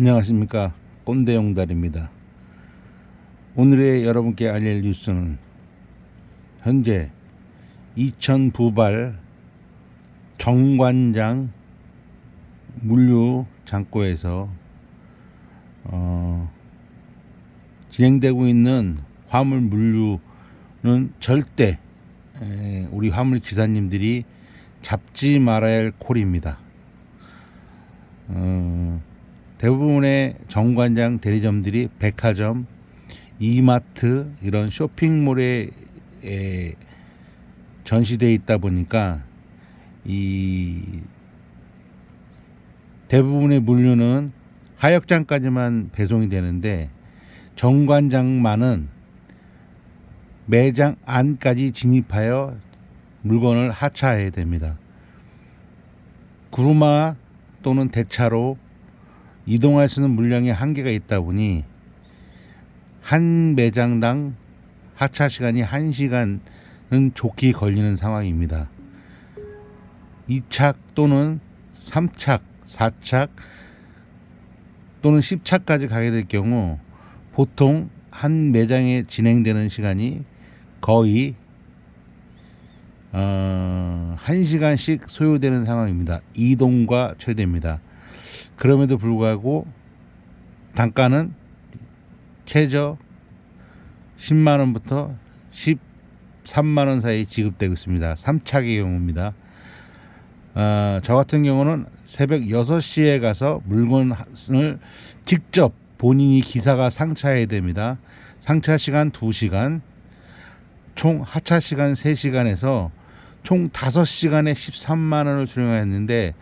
안녕하십니까 꼰대용달입니다 오늘의 여러분께 알릴 뉴스는 현재 이천 부발 정관장 물류 창고에서 어, 진행되고 있는 화물 물류는 절대 에, 우리 화물 기사님들이 잡지 말아야 할 콜입니다. 어, 대부분의 정관장 대리점들이 백화점, 이마트 이런 쇼핑몰에 에, 전시되어 있다 보니까 이 대부분의 물류는 하역장까지만 배송이 되는데 정관장만은 매장 안까지 진입하여 물건을 하차해야 됩니다. 구루마 또는 대차로 이동할 수 있는 물량의 한계가 있다 보니 한 매장당 하차 시간이 1시간은 좋게 걸리는 상황입니다. 2착 또는 3착, 4착 또는 10차까지 가게 될 경우 보통 한 매장에 진행되는 시간이 거의 어, 1시간씩 소요되는 상황입니다. 이동과 최대입니다. 그럼에도 불구하고 단가는 최저 10만 원부터 13만 원 사이 지급되고 있습니다. 3착의 경우입니다. 어, 저 같은 경우는 새벽 6시에 가서 물건을 직접 본인이 기사가 상차해야 됩니다. 상차 시간 2시간, 총 하차 시간 3시간에서 총 5시간에 13만 원을 수령했는데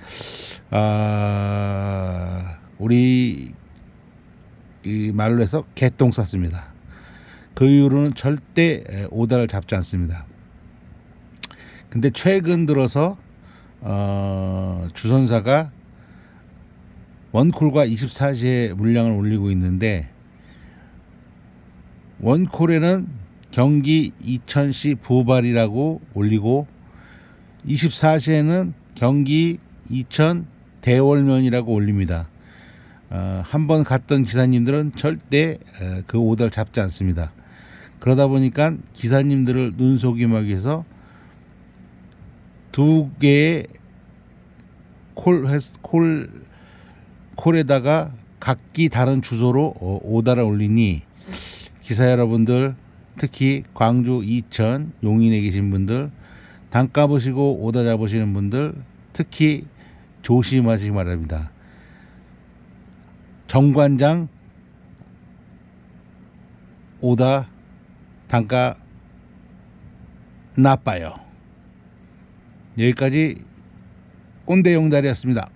아, 우리 이 말로 해서 개똥 쌌습니다. 그 이후로는 절대 오다를 잡지 않습니다. 근데 최근 들어서 어, 주선사가 원콜과 24시에 물량을 올리고 있는데 원콜에는 경기 이천시 부발이라고 올리고 24시에는 경기 이천 대월면이라고 올립니다. 어, 한번 갔던 기사님들은 절대 어, 그 오더를 잡지 않습니다. 그러다 보니까 기사님들을 눈속임하기 위해서 두 개의 콜, 콜, 콜에다가 각기 다른 주소로 어, 오다를 올리니 기사 여러분들 특히 광주, 이천, 용인에 계신 분들 단가 보시고 오다 잡으시는 분들 특히 조심하시기 바랍니다. 정관장 오다 단가 나빠요. 여기까지 꼰대 용달이었습니다.